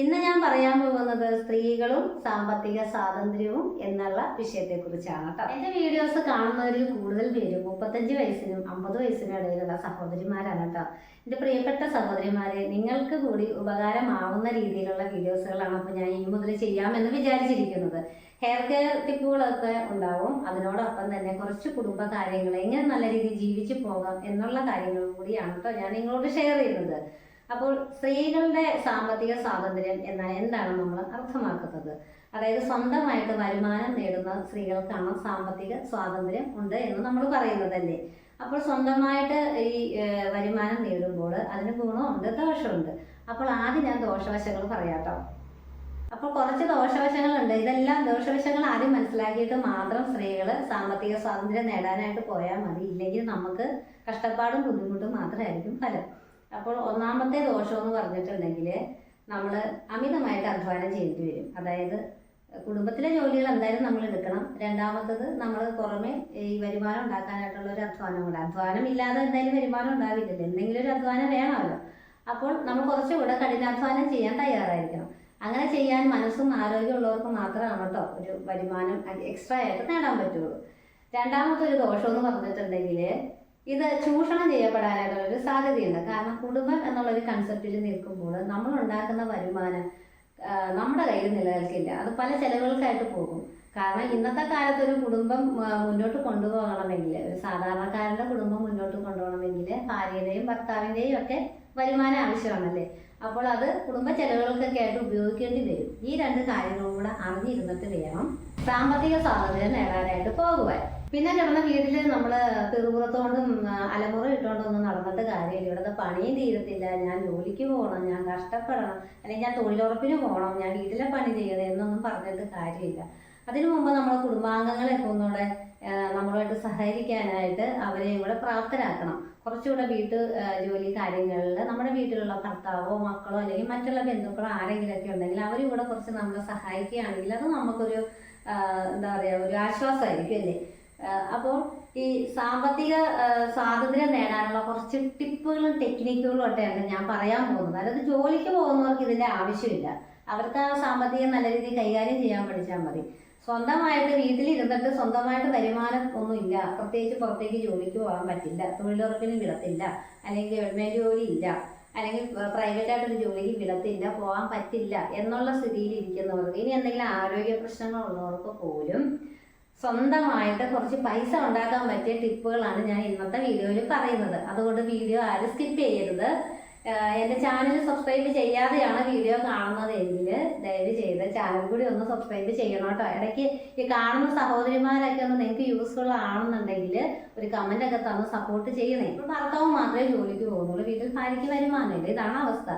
ഇന്ന് ഞാൻ പറയാൻ പോകുന്നത് സ്ത്രീകളും സാമ്പത്തിക സ്വാതന്ത്ര്യവും എന്നുള്ള വിഷയത്തെ കുറിച്ചാണ് കേട്ടോ. എന്റെ വീഡിയോസ് കാണുന്നവരിൽ കൂടുതൽ പേരും മുപ്പത്തഞ്ച് വയസ്സിനും അമ്പത് വയസ്സിനും ഇടയിലുള്ള സഹോദരിമാരാണ് കേട്ടോ. എന്റെ പ്രിയപ്പെട്ട സഹോദരിമാരെ നിങ്ങൾക്ക് കൂടി ഉപകാരമാവുന്ന രീതിയിലുള്ള വീഡിയോസുകളാണ് അപ്പോൾ ഞാൻ ഇനി മുതൽ ചെയ്യാമെന്ന് വിചാരിച്ചിരിക്കുന്നത്. ഹെയർ കെയർ ടിപ്പുകളൊക്കെ ഉണ്ടാവും. അതിനോടൊപ്പം തന്നെ കുറച്ച് കുടുംബ കാര്യങ്ങൾ എങ്ങനെ നല്ല രീതിയിൽ ജീവിച്ചു പോകാം എന്നുള്ള കാര്യങ്ങൾ കൂടിയാണ് കേട്ടോ ഞാൻ നിങ്ങളോട് ഷെയർ ചെയ്യുന്നത്. അപ്പോൾ സ്ത്രീകളുടെ സാമ്പത്തിക സ്വാതന്ത്ര്യം എന്നാൽ എന്താണ് നമ്മൾ അർത്ഥമാക്കുന്നത്? അതായത് സ്വന്തമായിട്ട് വരുമാനം നേടുന്ന സ്ത്രീകൾക്കാണ് സാമ്പത്തിക സ്വാതന്ത്ര്യം ഉണ്ട് എന്ന് നമ്മൾ പറയുന്നതല്ലേ. അപ്പോൾ സ്വന്തമായിട്ട് ഈ വരുമാനം നേടുമ്പോൾ അതിന് ഗുണമുണ്ട് ദോഷമുണ്ട്. അപ്പോൾ ആദ്യം ഞാൻ ദോഷവശങ്ങൾ പറയാട്ടോ അപ്പോൾ കുറച്ച് ദോഷവശങ്ങളുണ്ട്. ഇതെല്ലാം ദോഷവശങ്ങൾ ആദ്യം മനസ്സിലാക്കിയിട്ട് മാത്രം സ്ത്രീകൾ സാമ്പത്തിക സ്വാതന്ത്ര്യം നേടാനായിട്ട് പോയാൽ മതി. ഇല്ലെങ്കിൽ നമുക്ക് കഷ്ടപ്പാടും ബുദ്ധിമുട്ടും മാത്രമായിരിക്കും ഫലം. അപ്പോൾ ഒന്നാമത്തെ ദോഷം എന്ന് പറഞ്ഞിട്ടുണ്ടെങ്കിൽ നമ്മൾ അമിതമായിട്ട് അധ്വാനം ചെയ്യേണ്ടി വരും. അതായത് കുടുംബത്തിലെ ജോലികൾ എന്തായാലും നമ്മൾ എടുക്കണം. രണ്ടാമത്തത് നമ്മൾ പുറമെ ഈ വരുമാനം ഉണ്ടാക്കാനായിട്ടുള്ള ഒരു അധ്വാനം കൂടെ അധ്വാനം ഇല്ലാതെ എന്തായാലും വരുമാനം ഉണ്ടാവില്ലല്ലോ. എന്തെങ്കിലും ഒരു അധ്വാനം വേണമല്ലോ. അപ്പോൾ നമ്മൾ കുറച്ചുകൂടെ കഠിനാധ്വാനം ചെയ്യാൻ തയ്യാറായിരിക്കണം. അങ്ങനെ ചെയ്യാൻ മനസ്സും ആരോഗ്യമുള്ളവർക്ക് മാത്രമാണ് കേട്ടോ ഒരു വരുമാനം എക്സ്ട്രാ ആയിട്ട് നേടാൻ പറ്റുള്ളൂ. രണ്ടാമത്തെ ഒരു ദോഷം എന്ന് പറഞ്ഞിട്ടുണ്ടെങ്കിൽ ഇത് ചൂഷണം ചെയ്യപ്പെടാനായിട്ടുള്ള ഒരു സാധ്യതയുണ്ട്. കാരണം കുടുംബം എന്നുള്ള ഒരു കൺസെപ്റ്റിൽ നിൽക്കുമ്പോൾ നമ്മൾ ഉണ്ടാക്കുന്ന വരുമാനം നമ്മുടെ കയ്യിൽ നിലനിൽക്കില്ല. അത് പല ചെലവുകൾക്കായിട്ട് പോകും. കാരണം ഇന്നത്തെ കാലത്ത് ഒരു കുടുംബം മുന്നോട്ട് കൊണ്ടുപോകണമെങ്കിൽ ഒരു സാധാരണക്കാരന്റെ കുടുംബം മുന്നോട്ട് കൊണ്ടുപോകണമെങ്കിൽ ഭാര്യയുടെയും ഭർത്താവിന്റെയും ഒക്കെ വരുമാനം ആവശ്യമാണല്ലേ? അപ്പോൾ അത് കുടുംബ ചെലവുകൾക്കൊക്കെ ആയിട്ട് ഉപയോഗിക്കേണ്ടി വരും. ഈ രണ്ട് കാര്യങ്ങളും കൂടെ അറിഞ്ഞിരുന്നിട്ട് വേണം സാമ്പത്തിക സ്വാതന്ത്ര്യം നേടാനായിട്ട് പോകുവാൻ. പിന്നെ കിടന്ന വീട്ടിൽ നമ്മൾ പിറുപുറത്തോണ്ടും അലമുറ ഇട്ടുകൊണ്ടൊന്നും നടന്നിട്ട് കാര്യമില്ല. ഇവിടുത്തെ പണിയും തീരത്തില്ല. ഞാൻ ജോലിക്ക് പോകണം. ഞാൻ കഷ്ടപ്പെടണം. അല്ലെങ്കിൽ ഞാൻ തൊഴിലുറപ്പിന് പോകണം. ഞാൻ വീട്ടിലെ പണി ചെയ്യണം എന്നൊന്നും പറഞ്ഞിട്ട് കാര്യമില്ല. അതിനു മുമ്പ് നമ്മളെ കുടുംബാംഗങ്ങളെയൊക്കെ ഒന്നുകൂടെ നമ്മളുമായിട്ട് സഹകരിക്കാനായിട്ട് അവരെയും കൂടെ പ്രാപ്തരാക്കണം. കുറച്ചുകൂടെ വീട്ട് ജോലി കാര്യങ്ങളിൽ നമ്മുടെ വീട്ടിലുള്ള ഭർത്താവോ മക്കളോ അല്ലെങ്കിൽ മറ്റുള്ള ബന്ധുക്കളോ ആരെങ്കിലുമൊക്കെ ഉണ്ടെങ്കിൽ അവരും കൂടെ കുറച്ച് നമ്മളെ സഹായിക്കുകയാണെങ്കിൽ അത് നമുക്കൊരു എന്താ പറയുക ഒരു ആശ്വാസമായിരിക്കും അല്ലേ? അപ്പോൾ ഈ സാമ്പത്തിക സ്വാതന്ത്ര്യം നേടാനുള്ള കുറച്ച് ടിപ്പുകളും ടെക്നിക്കുകളും ഒക്കെയാണ് ഞാൻ പറയാൻ പോകുന്നത്. അതായത് ജോലിക്ക് പോകുന്നവർക്ക് ഇതിന്റെ ആവശ്യമില്ല. അവർക്ക് ആ സാമ്പത്തികം നല്ല രീതിയിൽ കൈകാര്യം ചെയ്യാൻ പഠിച്ചാൽ മതി. സ്വന്തമായിട്ട് വീട്ടിലിരുന്നിട്ട് സ്വന്തമായിട്ട് വരുമാനം ഒന്നും ഇല്ല. പ്രത്യേകിച്ച് പുറത്തേക്ക് ജോലിക്ക് പോകാൻ പറ്റില്ല. തൊഴിലുറപ്പിന് വിടത്തില്ല അല്ലെങ്കിൽ ഗവൺമെന്റ് ജോലി ഇല്ല. അല്ലെങ്കിൽ പ്രൈവറ്റ് ആയിട്ടൊരു ജോലിക്ക് വിടത്തില്ല പോകാൻ പറ്റില്ല എന്നുള്ള സ്ഥിതിയിൽ ഇരിക്കുന്നവർക്ക് ഇനി എന്തെങ്കിലും ആരോഗ്യ പ്രശ്നങ്ങൾ ഉള്ളവർക്ക് പോലും സ്വന്തമായിട്ട് കുറച്ച് പൈസ ഉണ്ടാക്കാൻ പറ്റിയ ടിപ്പുകളാണ് ഞാൻ ഇന്നത്തെ വീഡിയോയിൽ പറയുന്നത്. അതുകൊണ്ട് വീഡിയോ ആരും സ്കിപ്പ് ചെയ്യരുത്. എന്റെ ചാനൽ സബ്സ്ക്രൈബ് ചെയ്യാതെയാണ് വീഡിയോ കാണുന്നതെങ്കിൽ ദയവ് ചെയ്ത് ചാനൽ കൂടി ഒന്ന് സബ്സ്ക്രൈബ് ചെയ്യണം കേട്ടോ. ഇടയ്ക്ക് ഈ കാണുന്ന സഹോദരിമാരൊക്കെ ഒന്ന് നിങ്ങൾക്ക് യൂസ്ഫുൾ ആണെന്നുണ്ടെങ്കിൽ ഒരു കമന്റ് ഒക്കെ തന്ന് സപ്പോർട്ട് ചെയ്യണേ ഇപ്പോൾ ഭർത്താവ് മാത്രമേ ജോലിക്ക് പോകുന്നുള്ളൂ. വീട്ടിൽ ഭാര്യയ്ക്ക് വരുമാനമില്ല ഇതാണ് അവസ്ഥ.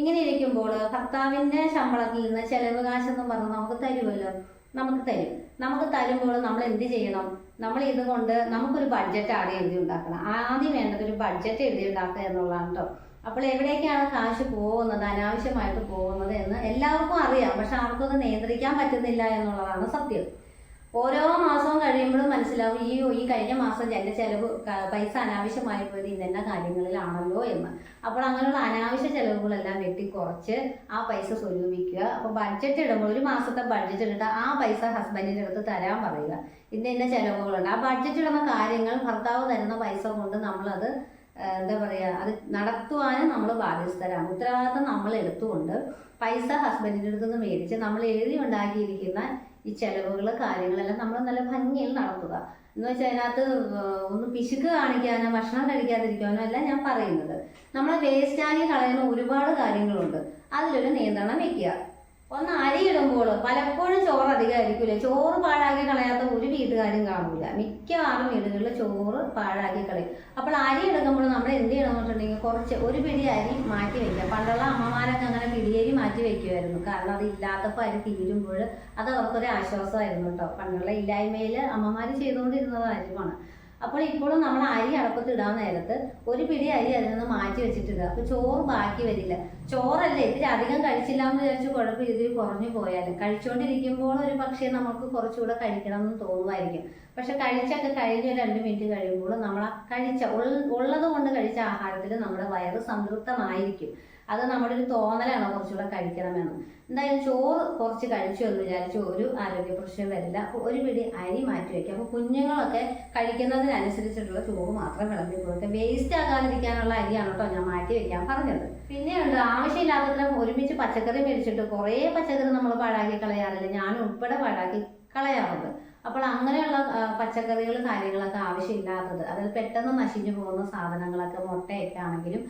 ഇങ്ങനെ ഇരിക്കുമ്പോൾ ഭർത്താവിന്റെ ശമ്പളത്തിൽ നിന്ന് ചെലവ് കാശെന്ന് പറഞ്ഞ് നമുക്ക് തരുമല്ലോ. നമുക്ക് തരും. നമുക്ക് തരുമ്പോൾ നമ്മൾ എന്ത് ചെയ്യണം? നമ്മൾ ഇതുകൊണ്ട് നമുക്കൊരു ബഡ്ജറ്റ് ആദ്യം എഴുതി ഉണ്ടാക്കണം. ആദ്യം വേണ്ടത് ഒരു ബഡ്ജറ്റ് എഴുതി ഉണ്ടാക്കുക എന്നുള്ളതാണ് കേട്ടോ അപ്പോൾ എവിടേക്കാണ് കാശ് പോകുന്നത്? അനാവശ്യമായിട്ട് പോകുന്നത് എന്ന് എല്ലാവർക്കും അറിയാം. പക്ഷെ ആർക്കും അത് നിയന്ത്രിക്കാൻ പറ്റുന്നില്ല എന്നുള്ളതാണ് സത്യം. ഓരോ മാസവും കഴിയുമ്പോഴും മനസ്സിലാവും ഈ ഈ കഴിഞ്ഞ മാസം എന്റെ ചെലവ് പൈസ അനാവശ്യമായി പോയത് ഇന്ന കാര്യങ്ങളിലാണല്ലോ എന്ന്. അപ്പോൾ അങ്ങനെയുള്ള അനാവശ്യ ചെലവുകളെല്ലാം വെട്ടിക്കുറച്ച് ആ പൈസ സ്വരൂപിക്കുക. അപ്പോൾ ബഡ്ജറ്റ് ഇടുമ്പോൾ ഒരു മാസത്തെ ബഡ്ജറ്റ് ഇട്ടിട്ട് ആ പൈസ ഹസ്ബൻഡിന്റെ അടുത്ത് തരാൻ പറയുക. ഇന്ന ഇന്ന ചെലവുകളുണ്ട്. ആ ബഡ്ജറ്റ് ഇടുന്ന കാര്യങ്ങൾ ഭർത്താവ് തരുന്ന പൈസ കൊണ്ട് നമ്മളത് എന്താ പറയുക അത് നടത്തുവാനും നമ്മൾ ബാധ്യസ്ഥരാണ്. ഉത്തരവാദിത്തം നമ്മൾ എടുത്തുകൊണ്ട് പൈസ ഹസ്ബൻഡിന്റെ അടുത്ത് നിന്ന് മേടിച്ച് നമ്മൾ എഴുതി ഉണ്ടാക്കിയിരിക്കുന്ന ഈ ചെലവുകൾ കാര്യങ്ങളെല്ലാം നമ്മൾ നല്ല ഭംഗിയിൽ നടത്തുക. എന്ന് വെച്ചാൽ അതിനകത്ത് ഒന്ന് പിശുക്ക് കാണിക്കാനോ ഭക്ഷണം കഴിക്കാതിരിക്കാനോ അല്ല ഞാൻ പറയുന്നത്. നമ്മൾ ആയി കളയുന്ന ഒരുപാട് കാര്യങ്ങളുണ്ട്. അതിലൊരു നിയന്ത്രണം വെക്കുക. ഒന്ന് അരിയിടുമ്പോൾ പലപ്പോഴും ചോറ് അധികമായിരിക്കില്ല ചോറ് പാഴാക്കി കളയാത്ത ഒരു വീട്ടുകാരും കാണില്ല മിക്കവാറും വീടുകളിൽ ചോറ് പാഴാക്കി കളയും. അപ്പോൾ അരി എടുക്കുമ്പോൾ നമ്മൾ എന്ത് ചെയ്യണമെന്നുണ്ടെങ്കിൽ കുറച്ച് ഒരു പിടി അരി മാറ്റി വയ്ക്കുക പണ്ടുള്ള അമ്മമാരൊക്കെ അങ്ങനെ പിടിയരി മാറ്റി വയ്ക്കുമായിരുന്നു കാരണം അത് ഇല്ലാത്തപ്പോൾ അരി തീരുമ്പോൾ അത് അവർക്കൊരു ആശ്വാസമായിരുന്നു കേട്ടോ. പണ്ടുള്ള ഇല്ലായ്മയിൽ അമ്മമാർ ചെയ്തുകൊണ്ടിരുന്നതായിരിക്കുമാണ് അപ്പോൾ ഇപ്പോഴും നമ്മൾ അരി അടപ്പത്ത് ഇടാൻ നേരത്ത് ഒരു പിടി അരി അതിൽ നിന്ന് മാറ്റി വെച്ചിട്ടിടുക. അപ്പോൾ ചോറ് ബാക്കി വരില്ല. ചോറല്ലേ ഇത്തിരി അധികം കഴിച്ചില്ല എന്ന് വിചാരിച്ച് കുഴപ്പമില്ല ഇതിൽ കുറഞ്ഞു പോയാൽ കഴിച്ചുകൊണ്ടിരിക്കുമ്പോൾ ഒരു പക്ഷേ നമുക്ക് കുറച്ചുകൂടെ കഴിക്കണം എന്ന് തോന്നുമായിരിക്കും. പക്ഷെ കഴിച്ചൊക്കെ കഴിഞ്ഞ രണ്ട് മിനിറ്റ് കഴിയുമ്പോൾ നമ്മൾ കഴിച്ച ഉള്ളത് കൊണ്ട് കഴിച്ച ആഹാരത്തിൽ നമ്മുടെ വയറ് സംതൃപ്തമായിരിക്കും. അത് നമ്മുടെ ഒരു തോന്നലാണ് കുറച്ചുകൂടെ കഴിക്കണമെന്ന്. എന്തായാലും ചോറ് കുറച്ച് കഴിച്ചു എന്ന് വിചാരിച്ചു ഒരു ആരോഗ്യ പ്രശ്നം വരില്ല. ഒരു പിടി അരി മാറ്റി വയ്ക്കുക അപ്പോൾ കുഞ്ഞുങ്ങളൊക്കെ കഴിക്കുന്നതിനനുസരിച്ചിട്ടുള്ള ചോറ് മാത്രം വിളമ്പി കൊടുക്കുക. വേസ്റ്റ് ആകാതിരിക്കാനുള്ള അരിയാണ് കേട്ടോ ഞാൻ മാറ്റി വയ്ക്കാൻ പറഞ്ഞത്. പിന്നെയുണ്ട് ആവശ്യമില്ലാത്തത്ര ഒരുമിച്ച് പച്ചക്കറി മേടിച്ചിട്ട് കുറേ പച്ചക്കറി നമ്മൾ പാഴാക്കി കളയാറില്ല. ഞാൻ ഉൾപ്പെടെ പാഴാക്കി കളയാറുണ്ട്. അപ്പോൾ അങ്ങനെയുള്ള പച്ചക്കറികൾ കാര്യങ്ങളൊക്കെ ആവശ്യമില്ലാത്തത് അതായത് പെട്ടെന്ന് നശിച്ചു പോകുന്ന സാധനങ്ങളൊക്കെ മുട്ടയൊക്കെ ആണെങ്കിലും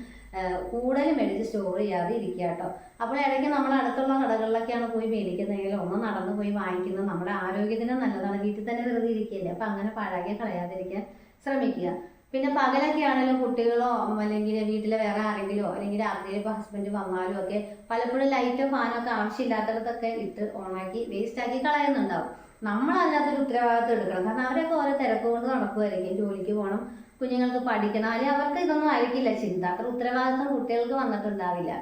കൂടുതൽ മേടിച്ച് സ്റ്റോർ ചെയ്യാതെ ഇരിക്കുക കേട്ടോ. അപ്പോൾ ഇടയ്ക്ക് നമ്മൾ അടുത്തുള്ള കടകളിലൊക്കെയാണ് പോയി മേടിക്കുന്നതെങ്കിൽ ഒന്ന് നടന്നു പോയി വാങ്ങിക്കുന്നത് നമ്മുടെ ആരോഗ്യത്തിന് നല്ലതാണ്. വീട്ടിൽ തന്നെ വെറുതെ ഇരിക്കില്ല അപ്പം അങ്ങനെ പാഴാക്കി കളയാതിരിക്കാൻ ശ്രമിക്കുക. പിന്നെ പകലൊക്കെ ആണെങ്കിലും കുട്ടികളോ അല്ലെങ്കിൽ വീട്ടിലെ വേറെ ആരെങ്കിലോ അല്ലെങ്കിൽ രാത്രിയിൽ ഇപ്പോൾ ഹസ്ബൻഡ് വന്നാലും ഒക്കെ പലപ്പോഴും ലൈറ്റോ ഫാനോ ഒക്കെ ആവശ്യമില്ലാത്തടത്തൊക്കെ ഇട്ട് ഓണാക്കി വേസ്റ്റ് ആക്കി കളയുന്നുണ്ടാവും. നമ്മൾ അതിനകത്തൊരു ഉത്തരവാദിത്വം എടുക്കണം. കാരണം അവരൊക്കെ ഓരോ തിരക്ക് കൊണ്ട് നടക്കുമായിരിക്കും ജോലിക്ക് പോകണം കുഞ്ഞുങ്ങൾക്ക് പഠിക്കണം. അല്ലെങ്കിൽ അവർക്ക് ഇതൊന്നും ആയിരിക്കില്ല ചിന്ത. അത്ര ഉത്തരവാദിത്വം കുട്ടികൾക്ക് വന്നിട്ടുണ്ടാവില്ല.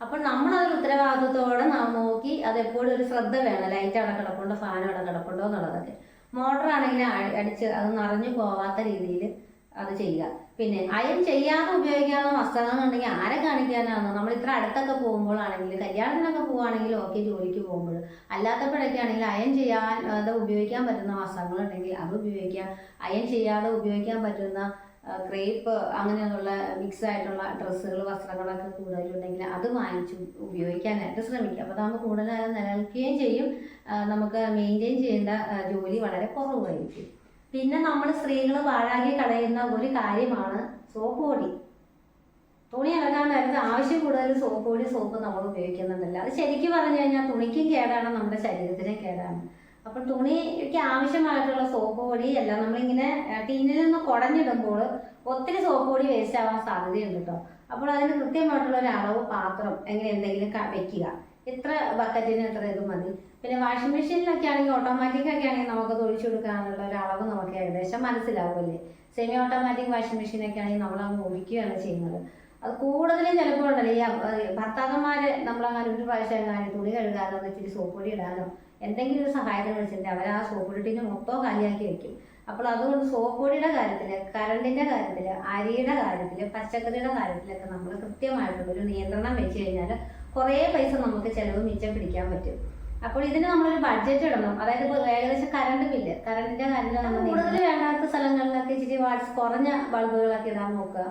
അപ്പോൾ നമ്മൾ അതൊരു ഉത്തരവാദിത്വത്തോടെ നോക്കി അത് എപ്പോഴും ഒരു ശ്രദ്ധ വേണം. ലൈറ്റ് അവിടെ കിടപ്പുണ്ടോ? ഫാൻ അവിടെ കിടപ്പുണ്ടോ എന്നുള്ളതൊക്കെ മോട്ടർ ആണെങ്കിൽ അടിച്ച് അത് നിറഞ്ഞു പോവാത്ത രീതിയിൽ അത് ചെയ്യുക. പിന്നെ അയൺ ചെയ്യാതെ ഉപയോഗിക്കാവുന്ന വസ്ത്രങ്ങളെന്നുണ്ടെങ്കിൽ ആരെ കാണിക്കാനാണ്? നമ്മൾ ഇത്ര അടുത്തൊക്കെ പോകുമ്പോഴാണെങ്കിൽ കല്യാണത്തിനൊക്കെ പോവുകയാണെങ്കിൽ ഓക്കെ ജോലിക്ക് പോകുമ്പോൾ അല്ലാത്തപ്പോഴൊക്കെ ആണെങ്കിൽ അയൺ ചെയ്യാതെ ഉപയോഗിക്കാൻ പറ്റുന്ന വസ്ത്രങ്ങളുണ്ടെങ്കിൽ അത് ഉപയോഗിക്കാം അയൺ ചെയ്യാതെ ഉപയോഗിക്കാൻ പറ്റുന്ന ക്രേപ്പ് അങ്ങനെയുള്ള മിക്സ് ആയിട്ടുള്ള ഡ്രസ്സുകൾ വസ്ത്രങ്ങളൊക്കെ കൂടുതലുണ്ടെങ്കിൽ അത് വാങ്ങിച്ച് ഉപയോഗിക്കാനായിട്ട് ശ്രമിക്കുക. അപ്പോൾ നമുക്ക് കൂടുതലായി നിലനിൽക്കുകയും ചെയ്യും. നമുക്ക് മെയിന്റെയിൻ ചെയ്യേണ്ട ജോലി വളരെ കുറവായിരിക്കും. പിന്നെ നമ്മൾ സ്ത്രീകൾ പാഴാക്കി കളയുന്ന ഒരു കാര്യമാണ് സോപ്പ് പൊടി. തുണി അലക്കാൻ ആവശ്യം കൂടുതൽ സോപ്പ് പൊടി സോപ്പ് നമ്മൾ ഉപയോഗിക്കുന്നുണ്ടല്ല. അത് ശരിക്കും പറഞ്ഞു കഴിഞ്ഞാൽ തുണിക്കും കേടാണ് നമ്മുടെ ശരീരത്തിനും കേടാണ്. അപ്പോൾ തുണിക്ക് ആവശ്യമായിട്ടുള്ള സോപ്പ് പൊടി എല്ലാം നമ്മളിങ്ങനെ ടീനിൽ നിന്ന് കുടഞ്ഞിടുമ്പോൾ ഒത്തിരി സോപ്പ് പൊടി വേസ്റ്റ് ആവാൻ സാധ്യതയുണ്ട് കേട്ടോ അപ്പോൾ അതിന് കൃത്യമായിട്ടുള്ള ഒരു അളവ് പാത്രം എങ്ങനെ എന്തെങ്കിലും വെക്കുക. ഇത്ര ബക്കറ്റിന് ഇത്ര ഇത് മതി? പിന്നെ വാഷിംഗ് മെഷീനിലൊക്കെ ആണെങ്കിൽ ഓട്ടോമാറ്റിക് ഒക്കെ ആണെങ്കിൽ നമുക്ക് തൊഴിച്ചു കൊടുക്കാനുള്ള ഒരു അളവ് നമുക്ക് ഏകദേശം മനസ്സിലാവുമല്ലേ? സെമി ഓട്ടോമാറ്റിക് വാഷിംഗ് മെഷീനൊക്കെ ആണെങ്കിൽ നമ്മൾ അങ്ങ് ഒഴിക്കുകയാണ് ചെയ്യുന്നത്. അത് കൂടുതലും ചിലപ്പോൾ ഉണ്ടല്ലോ ഈ ഭർത്താക്കന്മാര് നമ്മളങ്ങനെ ഒരു പ്രാവശ്യം എങ്ങാനും തുണി കഴുകാനോ ഇച്ചിരി സോപ്പ് പൊടി ഇടാനോ എന്തെങ്കിലും ഒരു സഹായത്തിന് വിളിച്ചിട്ടുണ്ടെങ്കിൽ അവർ ആ സോപ്പ് പൊടിന് മൊത്തം കാലിയാക്കി വെക്കും. അപ്പോൾ അതുകൊണ്ട് സോപ്പ് പൊടിയുടെ കാര്യത്തിൽ കറണ്ടിന്റെ കാര്യത്തിൽ അരിയുടെ കാര്യത്തിൽ പച്ചക്കറിയുടെ കാര്യത്തിലൊക്കെ നമ്മൾ കൃത്യമായിട്ടുള്ള ഒരു നിയന്ത്രണം വെച്ച് കഴിഞ്ഞാൽ കുറേ പൈസ നമുക്ക് ചിലവ് മിച്ചം പിടിക്കാൻ പറ്റും. അപ്പോൾ ഇതിന് നമ്മളൊരു ബഡ്ജറ്റ് ഇടണം. അതായത് ഏകദേശം കറണ്ട് ബില്ല് കറണ്ടിന്റെ കാര്യം നമ്മൾ കൂടുതൽ വേണ്ടാത്ത സ്ഥലങ്ങളിലൊക്കെ ഇച്ചിരി വാട്സ് കുറഞ്ഞ ബൾബുകളൊക്കെ ഇടാൻ നോക്കുക.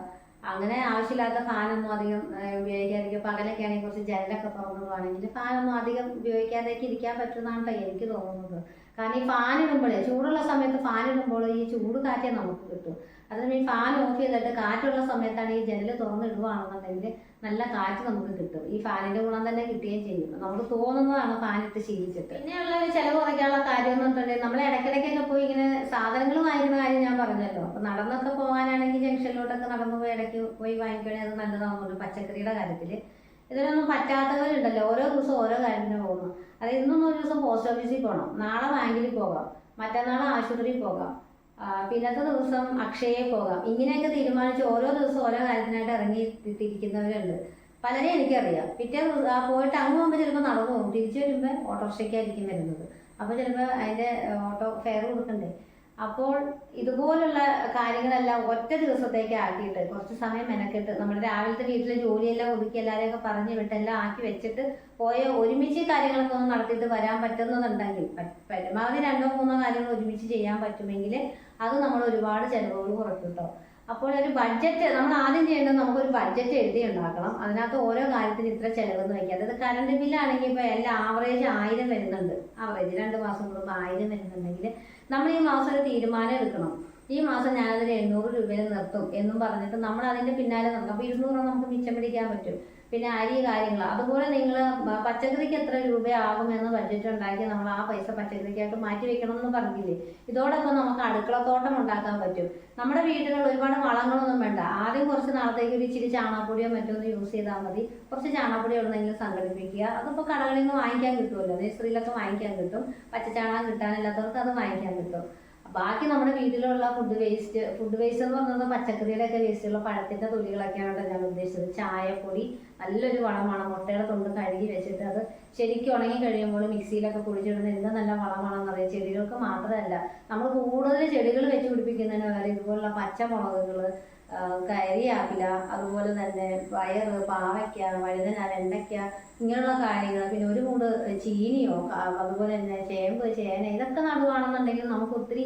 അങ്ങനെ ആവശ്യമില്ലാത്ത ഫാനൊന്നും അധികം ഉപയോഗിക്കാതിരിക്കുക. പകലൊക്കെ ആണെങ്കിൽ കുറച്ച് ജനലൊക്കെ തുറന്നതാണെങ്കിൽ ഫാനൊന്നും അധികം ഉപയോഗിക്കാതേക്ക് ഇരിക്കാൻ പറ്റുന്നതാണ് എനിക്ക് തോന്നുന്നത്. കാരണം ഈ ഫാൻ ഇടുമ്പോഴേ ചൂടുള്ള സമയത്ത് ഫാൻ ഇടുമ്പോൾ ഈ ചൂട് കാറ്റേ നമുക്ക് കിട്ടും. അതിന് ഈ ഫാൻ ഓഫ് ചെയ്തിട്ട് കാറ്റുള്ള സമയത്താണ് ഈ ജനൽ തുറന്നിടുകയാണെന്നുണ്ടെങ്കിൽ നല്ല കാറ്റ് നമുക്ക് കിട്ടും. ഈ ഫാനിന്റെ ഗുണം തന്നെ കിട്ടുകയും ചെയ്യും. നമുക്ക് തോന്നുന്നതാണ് ഫാൻ ഇട്ട് ശീലിച്ചിട്ട്. പിന്നെയുള്ള ചിലവ് കുറയ്ക്കാനുള്ള കാര്യം എന്ന് പറഞ്ഞിട്ടുണ്ടെങ്കിൽ നമ്മൾ ഇടയ്ക്കിടയ്ക്കൊക്കെ പോയി ഇങ്ങനെ സാധനങ്ങൾ വാങ്ങിക്കുന്ന കാര്യം ഞാൻ പറഞ്ഞല്ലോ. അപ്പൊ നടന്നൊക്കെ പോകാനാണെങ്കിൽ ജംഗ്ഷനിലോട്ടൊക്കെ നടന്നു പോയി ഇടയ്ക്ക് പോയി വാങ്ങിക്കുകയാണെങ്കിൽ അത് നല്ലതാണെന്നുണ്ട് പച്ചക്കറിയുടെ കാര്യത്തിൽ. ഇതിനൊന്നും പറ്റാത്തവരുണ്ടല്ലോ ഓരോ ദിവസം ഓരോ കാര്യത്തിന് പോകുന്നു. അതായത് ഇന്നൊന്നും ഒരു ദിവസം പോസ്റ്റ് ഓഫീസിൽ പോകണം നാളെ ബാങ്കിൽ പോകാം. മറ്റന്നാൾ ആശുപത്രിയിൽ പോകാം. പിന്നത്തെ ദിവസം അക്ഷയയിൽ പോകാം. ഇങ്ങനെയൊക്കെ തീരുമാനിച്ച് ഓരോ ദിവസവും ഓരോ കാര്യത്തിനായിട്ട് ഇറങ്ങി തിരിക്കുന്നവരുണ്ട് പലരെയും എനിക്കറിയാം. പിറ്റേ പോയിട്ട് അങ്ങ് പോകുമ്പോൾ ചിലപ്പോൾ നടന്നു പോകും. തിരിച്ചു വരുമ്പോൾ ഓട്ടോറിക്ഷയ്ക്കായിരിക്കും വരുന്നത്. അപ്പോൾ ചിലപ്പോൾ അതിന്റെ ഓട്ടോ ഫെയർ കൊടുക്കണ്ടേ? അപ്പോൾ ഇതുപോലുള്ള കാര്യങ്ങളെല്ലാം ഒറ്റ ദിവസത്തേക്ക് ആക്കിയിട്ട് കുറച്ച് സമയം മെനക്കെട്ട് നമ്മുടെ രാവിലത്തെ വീട്ടിലെ ജോലിയെല്ലാം ഒതുക്കി എല്ലാവരെയൊക്കെ പറഞ്ഞു വിട്ട് എല്ലാം ആക്കി വെച്ചിട്ട് പോയ ഒരുമിച്ച് കാര്യങ്ങളൊക്കെ ഒന്ന് നടത്തിയിട്ട് വരാൻ പറ്റുന്നുണ്ടെങ്കിൽ പരമാവധി രണ്ടോ മൂന്നോ കാര്യങ്ങൾ ഒരുമിച്ച് ചെയ്യാൻ പറ്റുമെങ്കിൽ അത് നമ്മൾ ഒരുപാട് ചിലവുകൾ കുറയ്ക്കും കേട്ടോ അപ്പോൾ ഒരു ബഡ്ജറ്റ് നമ്മൾ ആദ്യം ചെയ്യേണ്ടത് നമുക്കൊരു ബഡ്ജറ്റ് എഴുതി ഉണ്ടാക്കണം. അതിനകത്ത് ഓരോ കാര്യത്തിന് ഇത്ര ചിലവെന്ന് വയ്ക്കുക. അതായത് കറണ്ട് ബില്ലാണെങ്കിൽ ഇപ്പോൾ എല്ലാം ആവറേജ് ആയിരം വരുന്നുണ്ട്. ആവറേജ് രണ്ട് മാസം കൂടുമ്പോൾ ആയിരം വരുന്നുണ്ടെങ്കിൽ നമ്മൾ ഈ മാസം ഒരു തീരുമാനം എടുക്കണം. ഈ മാസം ഞാനതിൽ എണ്ണൂറ് രൂപയിൽ നിർത്തും എന്നും പറഞ്ഞിട്ട് നമ്മൾ അതിന്റെ പിന്നാലെ നടക്കും. അപ്പോൾ ഇരുന്നൂറ് നമുക്ക് മിച്ചം പിടിക്കാൻ പറ്റും. പിന്നെ അരി കാര്യങ്ങൾ അതുപോലെ നിങ്ങൾ പച്ചക്കറിക്ക് എത്ര രൂപയാകുമെന്ന് ബഡ്ജറ്റ് ഉണ്ടാക്കി നമ്മൾ ആ പൈസ പച്ചക്കറിക്കായിട്ട് മാറ്റി വെക്കണം എന്ന് പറഞ്ഞില്ലേ? ഇതോടൊപ്പം നമുക്ക് അടുക്കളത്തോട്ടം ഉണ്ടാക്കാൻ പറ്റും. നമ്മുടെ വീടുകളിൽ ഒരുപാട് വളങ്ങളൊന്നും വേണ്ട. ആദ്യം കുറച്ച് നാളത്തേക്ക് ഒരു ഇച്ചിരി ചാണകപ്പൊടിയോ മറ്റോ ഒന്ന് യൂസ് ചെയ്താൽ മതി. കുറച്ച് ചാണകപ്പൊടി എവിടെന്നെങ്കിലും സംഘടിപ്പിക്കുക. അതിപ്പോൾ കടകളിൽ നിന്ന് വാങ്ങിക്കാൻ കിട്ടുമല്ലോ നേഴ്സറിയിലൊക്കെ വാങ്ങിക്കാൻ കിട്ടും. പച്ചച്ചാണകം കിട്ടാനില്ലാത്തവർക്ക് അത് വാങ്ങിക്കാൻ കിട്ടും. ബാക്കി നമ്മുടെ വീട്ടിലുള്ള ഫുഡ് വേസ്റ്റ് ഫുഡ് വേസ്റ്റ് എന്ന് പറയുന്നത് പച്ചക്കറിയുടെ ഒക്കെ വേസ്റ്റുള്ള പഴത്തിന്റെ തൊലികളൊക്കെയാണ് ഞാൻ ഉദ്ദേശിച്ചത്. ചായപ്പൊടി നല്ലൊരു വളമാണ്. മുട്ടയുടെ തൊണ്ട് കഴുകി വെച്ചിട്ട് അത് ശരിക്കും ഉണങ്ങി കഴിയുമ്പോൾ മിക്സിയിലൊക്കെ പൊടിച്ചിടുന്ന എന്ത് നല്ല വളമാണെന്ന് അറിയാം. ചെടികൾക്ക് മാത്രമല്ല നമ്മൾ കൂടുതൽ ചെടികൾ വെച്ച് പിടിപ്പിക്കുന്നതിന് പകരം ഇതുപോലുള്ള പച്ചമുളകുകൾ കരിയാപ്പില അതുപോലെ തന്നെ പയർ പാവയ്ക്ക വഴുതന വെണ്ടയ്ക്ക ഇങ്ങനെയുള്ള കാര്യങ്ങൾ പിന്നെ ഒരു മൂട് ചീനിയോ അതുപോലെ തന്നെ ചേമ്പ് ചേന ഇതൊക്കെ നടുവാണെന്നുണ്ടെങ്കിൽ നമുക്ക് ഒത്തിരി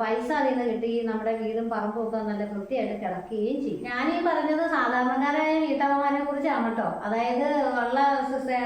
പൈസ അതിൽ നിന്ന് കിട്ടി നമ്മുടെ വീടും പറമ്പും ഒക്കെ നല്ല വൃത്തിയായിട്ട് കിടക്കുകയും ചെയ്യും. ഞാൻ ഈ പറഞ്ഞത് സാധാരണക്കാരായ വീട്ടമ്മമാരെ കുറിച്ചാണ് കേട്ടോ. അതായത് ഉള്ള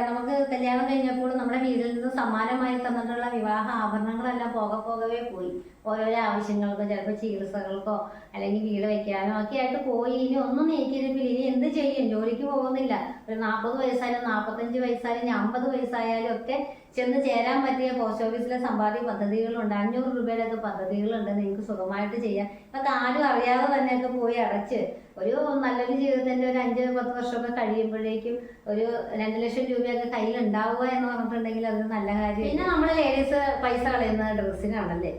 നമുക്ക് കല്യാണം കഴിഞ്ഞപ്പോൾ നമ്മുടെ വീട്ടിൽ നിന്ന് സമ്മാനമായി തന്നിട്ടുള്ള വിവാഹ ആഭരണങ്ങളെല്ലാം പോകെ പോകവേ പോയി. ഓരോരോ ആവശ്യങ്ങൾക്കോ ചിലപ്പോൾ ചികിത്സകൾക്കോ അല്ലെങ്കിൽ വീട് വെക്കാനോ ഒക്കെ ആയിട്ട് പോയി. ഇനി ഒന്നും നീക്കിയിരിപ്പില്ല ഇനി എന്ത് ചെയ്യും? ജോലിക്ക് പോകുന്നില്ല. ഒരു നാൽപ്പത് വയസ്സായാലും നാൽപ്പത്തഞ്ച് വയസ്സായാലും അമ്പത് വയസ്സായാലും ഒക്കെ ചെന്ന് ചേരാൻ പറ്റിയ പോസ്റ്റ് ഓഫീസിലെ സമ്പാദ്യ പദ്ധതികളുണ്ട്. അഞ്ഞൂറ് രൂപയുടെ ഒക്കെ പദ്ധതികളുണ്ട് നിങ്ങൾക്ക് സുഖമായിട്ട് ചെയ്യാം. ഇതൊക്കെ ആരും അറിയാതെ തന്നെയൊക്കെ പോയി അടച്ച് ഒരു നല്ലൊരു ജീവിതത്തിന്റെ ഒരു അഞ്ച് പത്ത് വർഷമൊക്കെ കഴിയുമ്പോഴേക്കും ഒരു രണ്ട് ലക്ഷം രൂപയൊക്കെ കയ്യിൽ ഉണ്ടാവുക എന്ന് പറഞ്ഞിട്ടുണ്ടെങ്കിൽ അതൊരു നല്ല കാര്യം. പിന്നെ നമ്മൾ ലേഡീസ് പൈസ കളയുന്നത് ഡ്രസ്സിനാണല്ലേ?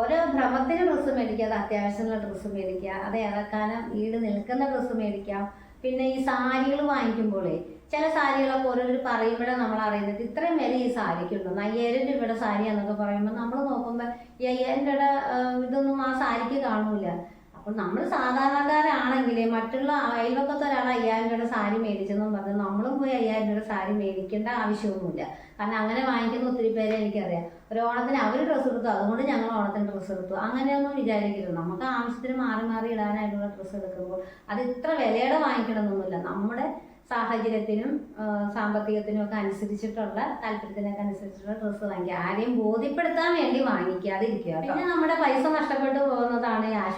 ഓരോ ഭ്രമത്തിന് ഡ്രസ്സ് മേടിക്കുക അത് അത്യാവശ്യമുള്ള ഡ്രസ്സ് മേടിക്കുക അത് ഏറെക്കാലം ഈട് നിൽക്കുന്ന ഡ്രസ്സ് മേടിക്കാം. പിന്നെ ഈ സാരികൾ വാങ്ങിക്കുമ്പോഴേ ചില സാരികളൊക്കെ ഓരോരുത്തർ പറയുമ്പോഴേ നമ്മൾ അറിയുന്നത്. ഇത്രയും വില ഈ സാരിക്കുണ്ടെന്ന് അയ്യായിരം രൂപയുടെ സാരി എന്നൊക്കെ പറയുമ്പോൾ നമ്മൾ നോക്കുമ്പോൾ ഈ അയ്യായിരം രൂപയുടെ ഇതൊന്നും ആ സാരിക്ക് കാണൂല. അപ്പോൾ നമ്മൾ സാധാരണക്കാരാണെങ്കിൽ മറ്റുള്ള അയൽവക്കത്തെ ഒരാൾ അയ്യായിരം രൂപയുടെ സാരി മേടിച്ചെന്നും പറഞ്ഞ് നമ്മളും പോയി അയ്യായിരം രൂപയുടെ സാരി മേടിക്കേണ്ട ആവശ്യമൊന്നുമില്ല. കാരണം അങ്ങനെ വാങ്ങിക്കുന്ന ഒത്തിരി പേരെ എനിക്കറിയാം. ഒരു ഓണത്തിന് അവർ ഡ്രസ്സ് എടുത്തു. അതുകൊണ്ട് ഞങ്ങൾ ഓണത്തിന് ഡ്രസ്സ് എടുത്തു. അങ്ങനെയൊന്നും വിചാരിക്കരുത്. നമുക്ക് ആവശ്യത്തിന് മാറി മാറി ഇടാനായിട്ടുള്ള ഡ്രസ്സ് എടുക്കുമ്പോൾ അത് ഇത്ര വിലയുടെ വാങ്ങിക്കണമെന്നൊന്നുമില്ല. നമ്മുടെ സാഹചര്യത്തിനും സാമ്പത്തികത്തിനും ഒക്കെ അനുസരിച്ചിട്ടുള്ള താല്പര്യത്തിനൊക്കെ അനുസരിച്ചിട്ടുള്ള ഡ്രസ്സ് വാങ്ങിക്കുക. ആരെയും ബോധ്യപ്പെടുത്താൻ വേണ്ടി വാങ്ങിക്കാതിരിക്കുക. പിന്നെ നമ്മുടെ പൈസ നഷ്ടപ്പെട്ടു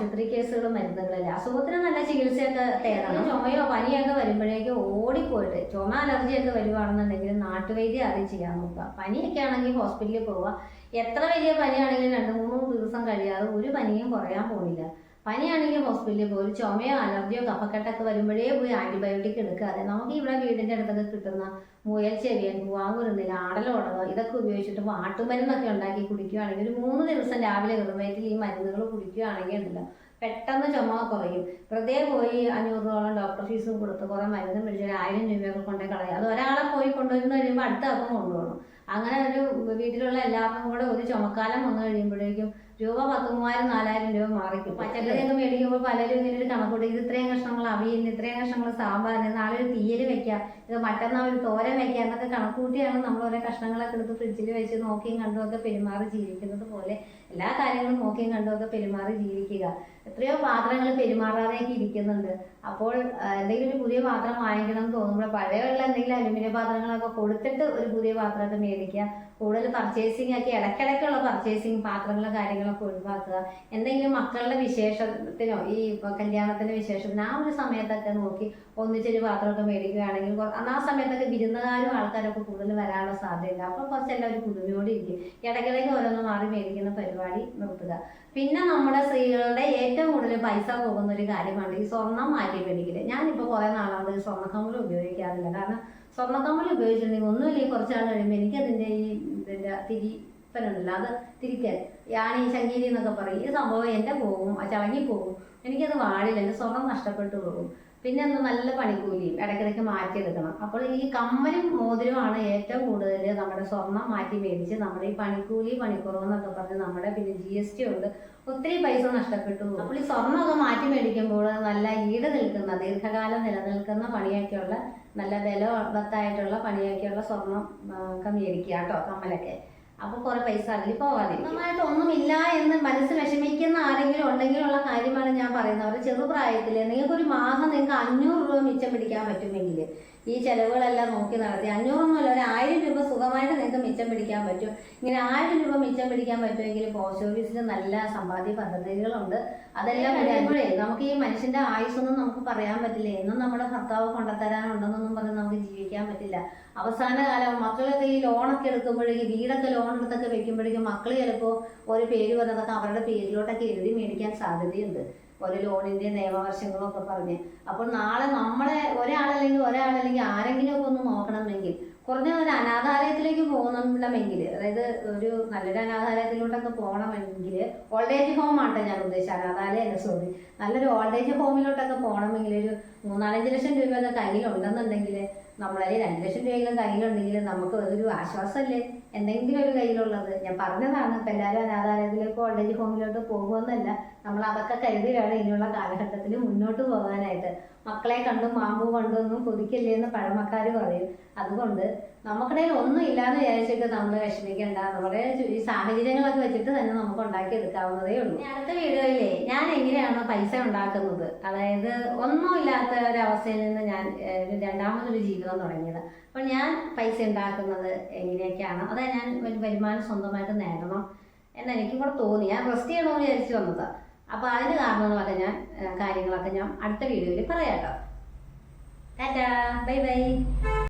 ആശുപത്രി കേസുകളും മരുന്നുകളല്ല? അസുഖത്തിന് നല്ല ചികിത്സയൊക്കെ തേടണം ചുമയോ പനിയൊക്കെ വരുമ്പോഴേക്കും ഓടിപ്പോയിട്ട് ചുമ അലർജിയൊക്കെ വരുവാണെന്നുണ്ടെങ്കിൽ നാട്ടുവൈദ്യം ആദ്യം ചെയ്യാൻ നോക്കുക. പനിയൊക്കെ ആണെങ്കിൽ ഹോസ്പിറ്റലിൽ പോവുക. എത്ര വലിയ പനിയാണെങ്കിലും രണ്ട് മൂന്ന് ദിവസം കഴിയാതെ ഒരു പനിയും കുറയാൻ പോകുന്നില്ല പനിയാണെങ്കിൽ ഹോസ്പിറ്റലിൽ പോയി ചുമയോ അലർജിയോ കഫക്കെട്ടൊക്കെ വരുമ്പോഴേ പോയി ആന്റിബയോട്ടിക് എടുക്കാതെ നമുക്ക് ഇവിടെ വീടിന്റെ അടുത്തൊക്കെ കിട്ടുന്ന മുയൽ ചെവിയൻ പൂവാങ്കുരുന്നിൽ ആടലോടതോ ഇതൊക്കെ ഉപയോഗിച്ചിട്ട് വാട്ടുമരുന്നൊക്കെ ഉണ്ടാക്കി കുടിക്കുകയാണെങ്കിൽ ഒരു മൂന്ന് ദിവസം രാവിലെ വെറുമേറ്റിൽ ഈ മരുന്നുകൾ കുടിക്കുകയാണെങ്കിൽ ഉണ്ടല്ലോ പെട്ടെന്ന് ചുമ കുറയും. വെറുതെ പോയി അഞ്ഞൂറ് രൂപ ഡോക്ടർ ഫീസും കൊടുത്ത് കുറെ മരുന്ന് മേടിച്ച് ഒരു ആയിരം രൂപയൊക്കെ കൊണ്ടേ കളയും. അത് ഒരാളെ പോയി കൊണ്ടുവരുന്ന കഴിയുമ്പോൾ അടുത്ത അപ്പം കൊണ്ടുപോകണം. അങ്ങനെ ഒരു വീട്ടിലുള്ള എല്ലാവർക്കും കൂടെ ഒരു ചുമക്കാലം വന്നു കഴിയുമ്പോഴേക്കും രൂപ പത്ത് മൂവായിരം നാലായിരം രൂപ മാറിക്കും പച്ചക്കറിയൊക്കെ മേടിക്കുമ്പോൾ പലരും ഇങ്ങനെ ഒരു കണക്കൂട്ട് ഇത് ഇത്രയും കഷ്ണങ്ങൾ അവിയലിന് ഇത്രയും കഷ്ണങ്ങൾ സാമ്പാറിന് നാളെ ഒരു തീയൽ വെക്കാം ഇത് മറ്റന്നാൾ ഒരു തോരൻ വെക്കാം എന്നൊക്കെ കണക്കൂട്ടിയാണ് നമ്മൾ ഓരോ കഷ്ണങ്ങളൊക്കെ എടുത്ത് ഫ്രിഡ്ജിൽ വെച്ച് നോക്കിയും കണ്ടുമൊക്കെ പെരുമാറി ജീവിക്കുന്നത് പോലെ എല്ലാ കാര്യങ്ങളും നോക്കിയും കണ്ടുമൊക്കെ പെരുമാറി ജീവിക്കുക. എത്രയോ പാത്രങ്ങൾ പെരുമാറാതെയൊക്കെ ഇരിക്കുന്നുണ്ട്. അപ്പോൾ എന്തെങ്കിലും ഒരു പുതിയ പാത്രം വാങ്ങിക്കണം എന്ന് തോന്നുമ്പോൾ പഴയുള്ള എന്തെങ്കിലും അലുമിനിയം പാത്രങ്ങളൊക്കെ കൊടുത്തിട്ട് ഒരു പുതിയ പാത്രമൊക്കെ മേടിക്കുക. കൂടുതൽ പർച്ചേസിംഗ് ഒക്കെ ഇടയ്ക്കിടയ്ക്കുള്ള പർച്ചേസിംഗ് പാത്രങ്ങളും കാര്യങ്ങളൊക്കെ ഒഴിവാക്കുക. എന്തെങ്കിലും മക്കളുടെ വിശേഷത്തിനോ ഈ കല്യാണത്തിന്റെ വിശേഷത്തിനോ ആ ഒരു സമയത്തൊക്കെ നോക്കി ഒന്നിച്ചൊരു പാത്രമൊക്കെ മേടിക്കുകയാണെങ്കിൽ ആ സമയത്തൊക്കെ വിരുന്നുകാരും ആൾക്കാരൊക്കെ കൂടുതൽ വരാനുള്ള സാധ്യതയുണ്ട്. അപ്പോൾ കുറച്ചെല്ലാം ഒരു പുതുമയോടെ ഇരിക്കും. ഇടയ്ക്കിടയ്ക്ക് ഓരോന്ന് മാറി മേടിക്കുന്ന പരിപാടി നിർത്തുക. പിന്നെ നമ്മുടെ സ്ത്രീകളുടെ ഏറ്റവും കൂടുതൽ പൈസ പോകുന്ന ഒരു കാര്യമാണ് ഈ സ്വർണം മാറ്റി മേടിക്കൽ ഞാനിപ്പോൾ കുറേ നാളാണ് ഈ സ്വർണക്കമ്മൽ ഉപയോഗിക്കാറില്ല. കാരണം സ്വർണക്കമ്മൽ ഉപയോഗിച്ചിട്ടുണ്ടെങ്കിൽ ഒന്നുമില്ലെങ്കിൽ കുറച്ച് നാൾ കഴിയുമ്പോൾ എനിക്കതിന്റെ ഈ ഇതിന്റെ തിരിപ്പനുണ്ടല്ലോ അത് തിരിക്കാൻ. യാണി ശങ്കീരി എന്നൊക്കെ പറയും. ഈ സംഭവം എന്റെ പോകും ചളങ്ങി പോകും. എനിക്കത് വാടില്ല എന്റെ സ്വർണം നഷ്ടപ്പെട്ടു പോകും. പിന്നെ ഒന്ന് നല്ല പണിക്കൂലിയും ഇടയ്ക്കിടയ്ക്ക് മാറ്റിയെടുക്കണം. അപ്പോൾ ഈ കമ്മലും മോതിരമാണ് ഏറ്റവും കൂടുതൽ നമ്മുടെ സ്വർണം മാറ്റി മേടിച്ച് നമ്മുടെ ഈ പണിക്കൂലി പണിക്കുറവ് എന്നൊക്കെ പറഞ്ഞ് നമ്മുടെ പിന്നെ ജി എസ് ടി ഉണ്ട്. ഒത്തിരി പൈസ നഷ്ടപ്പെട്ടു. അപ്പോൾ ഈ സ്വർണമൊക്കെ മാറ്റി മേടിക്കുമ്പോൾ നല്ല ഈട് നിൽക്കുന്ന ദീർഘകാലം നിലനിൽക്കുന്ന പണിയൊക്കെയുള്ള നല്ല ബലവത്തായിട്ടുള്ള പണിയൊക്കെയുള്ള സ്വർണം ഒക്കെ മേടിക്കുക കേട്ടോ കമ്മലൊക്കെ. അപ്പൊ കുറെ പൈസ അതിൽ പോകാതിരിക്കും നന്നായിട്ട് ഒന്നുമില്ല എന്ന് മനസ്സ് വിഷമിക്കുന്ന ആരെങ്കിലും ഉണ്ടെങ്കിലുള്ള കാര്യമാണ് ഞാൻ പറയുന്നത്. അവരുടെ ചെറുപ്രായത്തിൽ നിങ്ങൾക്ക് ഒരു മാസം നിങ്ങൾക്ക് അഞ്ഞൂറ് രൂപ മിച്ചം പിടിക്കാൻ പറ്റുമെങ്കിൽ ഈ ചെലവുകളെല്ലാം നോക്കി നടത്തി. അഞ്ഞൂറൊന്നുമല്ല ഒരു ആയിരം രൂപ സുഖമായിട്ട് നിങ്ങൾക്ക് മിച്ചം പിടിക്കാൻ പറ്റും. ഇങ്ങനെ ആയിരം രൂപ മിച്ചം പിടിക്കാൻ പറ്റുമെങ്കിൽ പോസ്റ്റ് ഓഫീസിൽ നല്ല സമ്പാദ്യ പദ്ധതികളുണ്ട്. അതെല്ലാം വരുമ്പോഴേ നമുക്ക് ഈ മനുഷ്യന്റെ ആയുസ്സൊന്നും നമുക്ക് പറയാൻ പറ്റില്ല. എന്നും നമ്മുടെ ഭർത്താവ് കൊണ്ടുത്തരാനുണ്ടെന്നൊന്നും പറഞ്ഞ് നമുക്ക് ജീവിക്കാൻ പറ്റില്ല. അവസാന കാലം മക്കളൊക്കെ ഈ ലോണൊക്കെ എടുക്കുമ്പോഴേക്കും വീടൊക്കെ ലോൺ എടുത്തൊക്കെ വെക്കുമ്പോഴേക്കും മക്കൾ ചിലപ്പോൾ ഒരു പേര് പറഞ്ഞതൊക്കെ അവരുടെ പേരിലോട്ടൊക്കെ എഴുതി മേടിക്കാൻ സാധ്യതയുണ്ട്. ഒരു ലോണിന്റെ നിയമവശങ്ങളും ഒക്കെ പറഞ്ഞ്. അപ്പോൾ നാളെ നമ്മളെ ഒരാളല്ലെങ്കിൽ ഒരാളല്ലെങ്കിൽ ആരെങ്കിലും ഒക്കെ ഒന്ന് നോക്കണമെങ്കിൽ കുറഞ്ഞ ഒരു അനാഥാലയത്തിലേക്ക് പോകണമെങ്കിൽ അതായത് ഒരു നല്ലൊരു അനാഥാലയത്തിലോട്ടൊക്കെ പോകണമെങ്കിൽ ഓൾഡ് ഏജ് ഹോം ആണ് ഞാൻ ഉദ്ദേശിച്ചത്. അനാഥാലയം സോറി നല്ലൊരു ഓൾഡ് ഏജ് ഹോമിലോട്ടൊക്കെ പോകണമെങ്കിൽ ഒരു മൂന്നാലഞ്ച് ലക്ഷം രൂപയൊക്കെ കയ്യിലുണ്ടെന്നുണ്ടെങ്കിൽ നമ്മളെ രണ്ട് ലക്ഷം രൂപയെങ്കിലും കയ്യിലുണ്ടെങ്കിൽ നമുക്ക് അതൊരു ആശ്വാസമല്ലേ? എന്തെങ്കിലും ഒരു കയ്യിലുള്ളത്. ഞാൻ പറഞ്ഞതാണ് ഇപ്പം എല്ലാവരും അനാഥാലയത്തിലേക്ക് ഓൾഡ് ഏജ് ഹോമിലോട്ട് പോകുമെന്നല്ല. നമ്മൾ അതൊക്കെ കരുതി വേണം ഇനിയുള്ള കാലഘട്ടത്തിൽ മുന്നോട്ട് പോകാനായിട്ട്. മക്കളെ കണ്ടും മാമ്പൂ കണ്ടും ഒന്നും കൊതിക്കില്ലേ എന്ന് പഴമക്കാർ പറയും. അതുകൊണ്ട് നമുക്കിടയിൽ ഒന്നും ഇല്ലാന്ന് വിചാരിച്ചിട്ട് നമ്മൾ വിഷമിക്കേണ്ട. നമ്മുടെ ഈ സാഹചര്യങ്ങളൊക്കെ വെച്ചിട്ട് തന്നെ നമുക്ക് ഉണ്ടാക്കി എടുക്കാവുന്നതേ ഉള്ളൂ. അടുത്ത വീഡിയോയിലേ ഞാൻ എങ്ങനെയാണ് പൈസ ഉണ്ടാക്കുന്നത്? അതായത് ഒന്നുമില്ലാത്ത ഒരവസ്ഥയിൽ നിന്ന് ഞാൻ രണ്ടാമതൊരു ജീവിതം തുടങ്ങിയത്. അപ്പോൾ ഞാൻ പൈസ ഉണ്ടാക്കുന്നത് എങ്ങനെയൊക്കെയാണ്? അതായത് ഞാൻ ഒരു വരുമാനം സ്വന്തമായിട്ട് നേടണം എന്ന് എനിക്ക് കൂടെ തോന്നി. ഞാൻ റെസ്റ്റ് ചെയ്യണമെന്ന് വിചാരിച്ചു വന്നത്. അപ്പോൾ അതിന് കാരണങ്ങളൊക്കെ ഞാൻ കാര്യങ്ങളൊക്കെ ഞാൻ അടുത്ത വീഡിയോയിൽ പറയാം കേട്ടോ ടാറ്റാ. Bye bye.